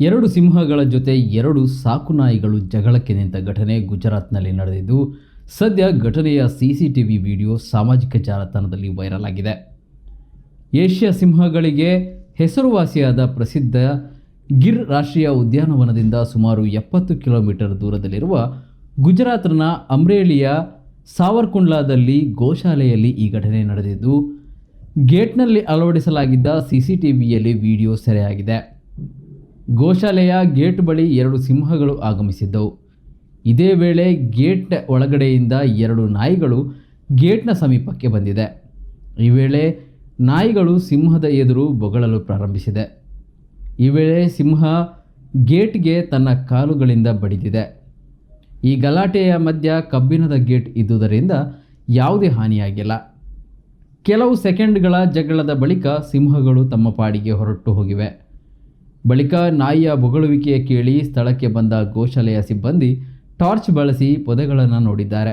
ಎರಡು ಸಿಂಹಗಳ ಜೊತೆ ಎರಡು ಸಾಕು ನಾಯಿಗಳು ಜಗಳಕ್ಕೆ ನಿಂತ ಘಟನೆ ಗುಜರಾತ್ನಲ್ಲಿ ನಡೆದಿದ್ದು, ಸದ್ಯ ಘಟನೆಯ ಸಿಸಿಟಿವಿ ವಿಡಿಯೋ ಸಾಮಾಜಿಕ ಜಾಲತಾಣದಲ್ಲಿ ವೈರಲ್ ಆಗಿದೆ. ಏಷ್ಯಾ ಸಿಂಹಗಳಿಗೆ ಹೆಸರುವಾಸಿಯಾದ ಪ್ರಸಿದ್ಧ ಗಿರ್ ರಾಷ್ಟ್ರೀಯ ಉದ್ಯಾನವನದಿಂದ ಸುಮಾರು ಎಪ್ಪತ್ತು ಕಿಲೋಮೀಟರ್ ದೂರದಲ್ಲಿರುವ ಗುಜರಾತ್ನ ಅಮ್ರೇಲಿಯ ಸಾವರ್ಕುಂಡ್ಲಾದಲ್ಲಿ ಗೋಶಾಲೆಯಲ್ಲಿ ಈ ಘಟನೆ ನಡೆದಿದ್ದು, ಗೇಟ್ನಲ್ಲಿ ಅಳವಡಿಸಲಾಗಿದ್ದ ಸಿಸಿಟಿವಿಯಲ್ಲಿ ವಿಡಿಯೋ ಸೆರೆಯಾಗಿದೆ. ಗೋಶಾಲೆಯ ಗೇಟ್ ಬಳಿ ಎರಡು ಸಿಂಹಗಳು ಆಗಮಿಸಿದ್ದವು. ಇದೇ ವೇಳೆ ಗೇಟ್ ಒಳಗಡೆಯಿಂದ ಎರಡು ನಾಯಿಗಳು ಗೇಟ್ನ ಸಮೀಪಕ್ಕೆ ಬಂದಿದೆ. ಈ ವೇಳೆ ನಾಯಿಗಳು ಸಿಂಹದ ಎದುರು ಬೊಗಳಲು ಪ್ರಾರಂಭಿಸಿದೆ. ಈ ವೇಳೆ ಸಿಂಹ ಗೇಟ್ಗೆ ತನ್ನ ಕಾಲುಗಳಿಂದ ಬಡಿದಿದೆ. ಈ ಗಲಾಟೆಯ ಮಧ್ಯ ಕಬ್ಬಿಣದ ಗೇಟ್ ಇದ್ದುದರಿಂದ ಯಾವುದೇ ಹಾನಿಯಾಗಿಲ್ಲ. ಕೆಲವು ಸೆಕೆಂಡ್ಗಳ ಜಗಳದ ಬಳಿಕ ಸಿಂಹಗಳು ತಮ್ಮ ಪಾಡಿಗೆ ಹೊರಟು ಹೋಗಿವೆ. ಬಳಿಕ ನಾಯಿಯ ಬೊಗಳುವಿಕೆ ಕೇಳಿ ಸ್ಥಳಕ್ಕೆ ಬಂದ ಗೋಶಾಲೆಯ ಸಿಬ್ಬಂದಿ ಟಾರ್ಚ್ ಬಳಸಿ ಪೊದೆಗಳನ್ನು ನೋಡಿದ್ದಾರೆ.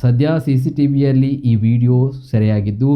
ಸದ್ಯ ಸಿಸಿಟಿವಿಯಲ್ಲಿ ಈ ವಿಡಿಯೋ ಸೆರೆಯಾಗಿದ್ದು